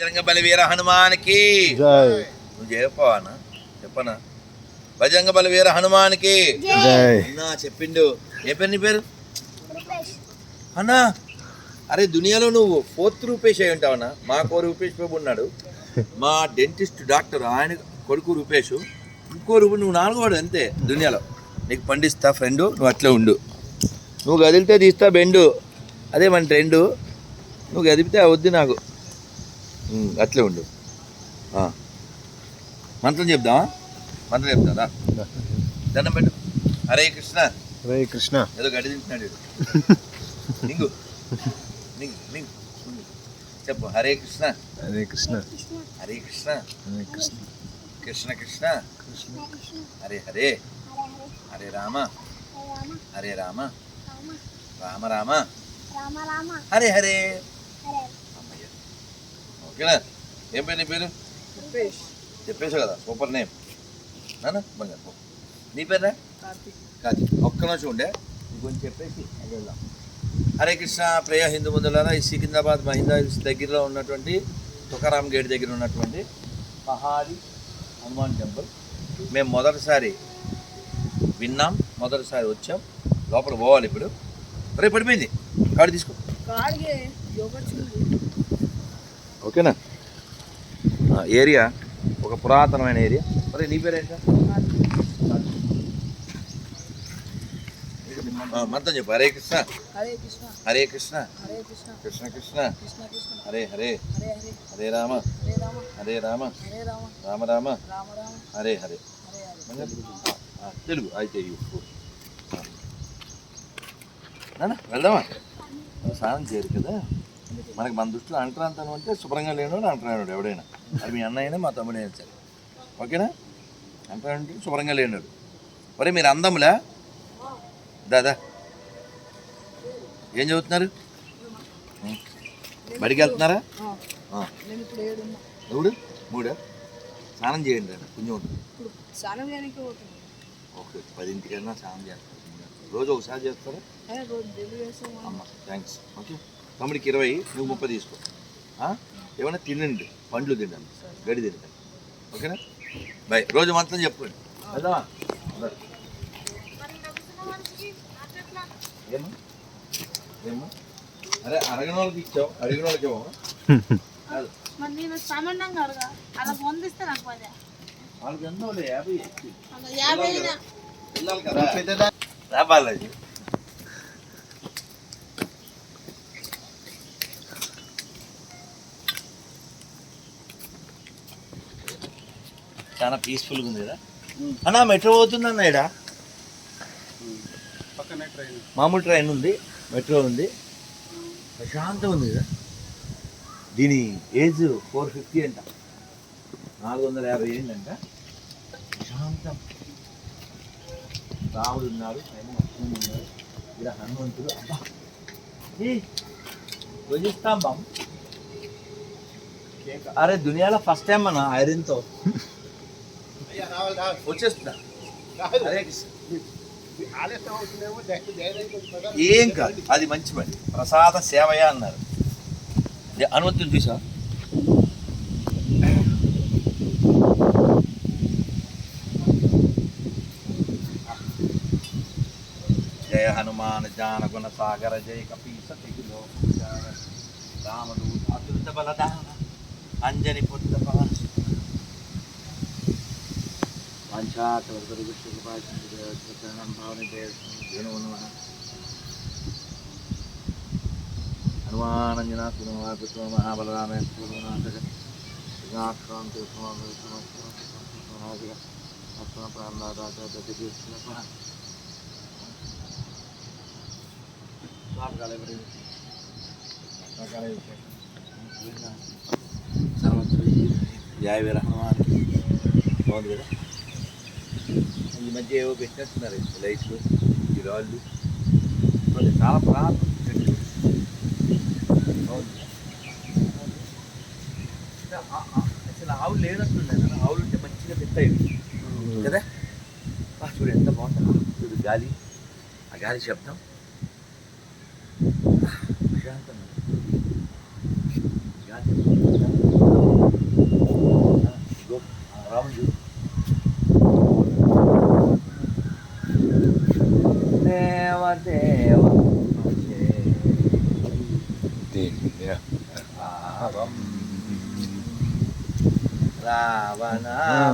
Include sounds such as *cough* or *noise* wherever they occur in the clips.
బజరంగ బలి వీర హనుమానికి. జై. నువ్వు చెప్పవనా చెప్పనా? బజరంగ బలి వీర హనుమానికి. జై. అన్నా చెప్పిండు. ఏ పేరు నీ పేరు? అన్నా అరే దునియాలో నువ్వు ఫోర్త్ రూపేష్ అయి ఉంటావన్నా మా కో రూపేష్ బాబు ఉన్నాడు. మా డెంటిస్ట్ డాక్టర్ ఆయన కొడుకు రూపేష్. ఇంకో రూపు నువ్వు నాలుగోడు అంతే దునియాలో. నీకు పండిస్తా ఫ్రెండ్ నువ్వు అట్లే ఉండు. నువ్వు కదిలితే తీస్తా బెండు. అదే మన ట్రెండు. నువ్వు కదిపితే వద్దు నాకు. అట్లే ఉండు. ఆ. మంత్రం చెప్దామా? మంత్రం చెప్తాదా దండం పెట్టు. హరే కృష్ణ. హరే కృష్ణ. ఏదో గడి తింటున్నాడు. *laughs* నింగు. నింగు నింగు. చెప్పు. హరే కృష్ణ. హరే కృష్ణ. హరే కృష్ణ. హరే కృష్ణ. కృష్ణ కృష్ణ. హరే హరే. హరే రామ. హరే రామ. రామ రామ. రామ రామ. హరే హరే. ఓకేనా? ఏం పేరు నీ పేరు? చెప్పేసావు కదా సూపర్ నేమ్. నాన్న బంగారు. నీ పేరా కార్తీక్ ఒక్క నిమిషం ఉండే. ఇంకొంచెం చెప్పేసి వెళ్దాం హరే కృష్ణ ప్రియ హిందూ ముందులారా ఈ సికింద్రాబాద్ మహిందా హిల్స్ దగ్గరలో ఉన్నటువంటి తుకారాం గేట్ దగ్గర ఉన్నటువంటి పహాడి హనుమాన్ టెంపుల్. మేము మొదటిసారి విన్నాం మొదటిసారి వచ్చాం. లోపల పోవాలి ఇప్పుడు. రేపు పడిపోయింది. కాడు తీసుకో. ఓకేనా? ఏరియా ఒక పురాతనమైన ఏరియా. మరి నీ పేరేంటా ఆ, మంత్రం చెప్పు. హరే కృష్ణ. హరే కృష్ణ. హరే కృష్ణ. కృష్ణ. హరే హరే. హరే రామ. హరే రామ. హరే రామ. రామ. హరే హరే. తెలుగు. అయితే వెళ్దామా? స్నానం చేయరు కదా. మనకి మన దృష్టిలో అంటరాంతనం అంటే శుభ్రంగా లేనివాడు అంటరాడు ఎవడైనా. అది మీ అన్నయ్యనే మా తమ్ముడైనా సరే. ఓకేనా? అంటరాంటే శుభ్రంగా లేనివాడు. ఒరే మీరు అందములా? దాదా ఏం చదువుతున్నారు. బడికి వెళ్తున్నారా? ఎవడు? మూడా? స్నానం చేయండి కొంచెం ఓకే పదింటికైనా స్నానం చేస్తారు రోజు ఒకసారి చేస్తారా? అమ్మ థ్యాంక్స్ ఓకే. తమ్ముడికి ఇరవై నువ్వు ముప్పై తీసుకో? ఏమైనా తినండి. పండ్లు తినండి. గడి తినండి. ఓకేనా? బాయ్ రోజు మొత్తం చెప్పుకోండి. వెళ్దామా అరే అరగన వాళ్ళకి ఇచ్చావు. అడిగిన వాళ్ళకి ఇవ్వమా కాదు. మరి నేను సామాన్యంగా అడగా. అలా పొందిస్తే నాకు పదే వాళ్ళకి ఎంతో యాభై యాభై కదా? రా బాలాజీ. చాలా పీస్ఫుల్గా ఉంది కదా. అన్న మెట్రో పోతుంది అన్న ఇడ మామూలు ట్రైన్ ఉంది మెట్రో ఉంది. ప్రశాంతం ఉంది కదా. దీని ఏజ్ ఫోర్ ఫిఫ్టీ అంట. నాలుగు వందల యాభై ఏంటంట? ప్రశాంతం. రాముడు ఉన్నాడు లక్ష్మణుడు ఉన్నాడు. ఇక్కడ హనుమంతుడు. అబ్బా! ఏ ధ్వజిస్తాంబం అరే దునియాలో ఫస్ట్ టైం మన ఐరన్తో. వచ్చేస్తున్నా. అరే ఏం కాదు అది మంచి పని. ప్రసాద సేవయ అన్నారు. హనుమంతుడు చూసా జయ హనుమాన్ జాన గుణ సాగర జయ కపీస తెగులో రామదూత అతులిత బలదాన అంజని పుత్ర हनुमानंजना सुनवा विश्व महाबलरामे पूर्वनाथक सिंहाक्रांति सुनाथक अपना प्राणदाता प्रतिदिन सर्वत्र जय वीर हनुमान बहुत वीर ఈ మధ్య ఏవో పెట్టినట్టున్నారు ఈ లైట్లు ఈ రాళ్ళు. చాలా ఆ- అసలు ఆవులు లేనట్లున్నాయి కదా ఆవులు ఉంటే మంచిగా తింటాయి కదా? చూడు ఎంత బాగుంటుందా. చూడు గాలి. ఆ గాలి శబ్దం. ప్రశాంతంగా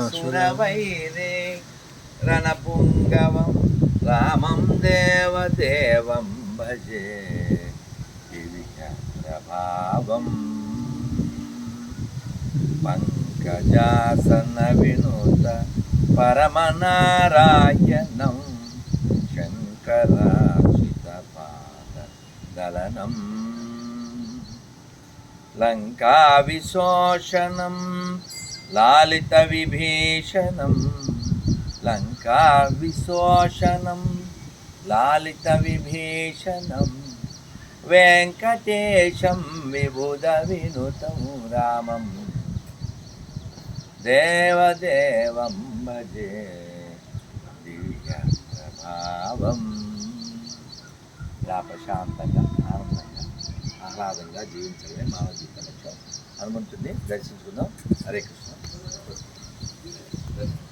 రావణాసురవైరే రణపుంగవం రామం దేవదేవం భజే వివిధ ప్రభావం పంకజాసన వినూత పరమనారాయణం శంకరాక్షిత పాద దళనం లంకా విశోషణం లాలిత విభీషణం లంకా విశోషణం లాలిత విభీషణం వెంకటేశం విబుధ వినుతం రామం. దేవదేవం భజే దివ్య ప్రభావం ఇలా ప్రశాంతంగా ఆనందంగా ఆహ్లాదంగా జీవించడమే మానవ జీవితం లక్ష్యం హనుమంతుడిని దర్శించుకుందాం. హరే కృష్ణ. இருக்குது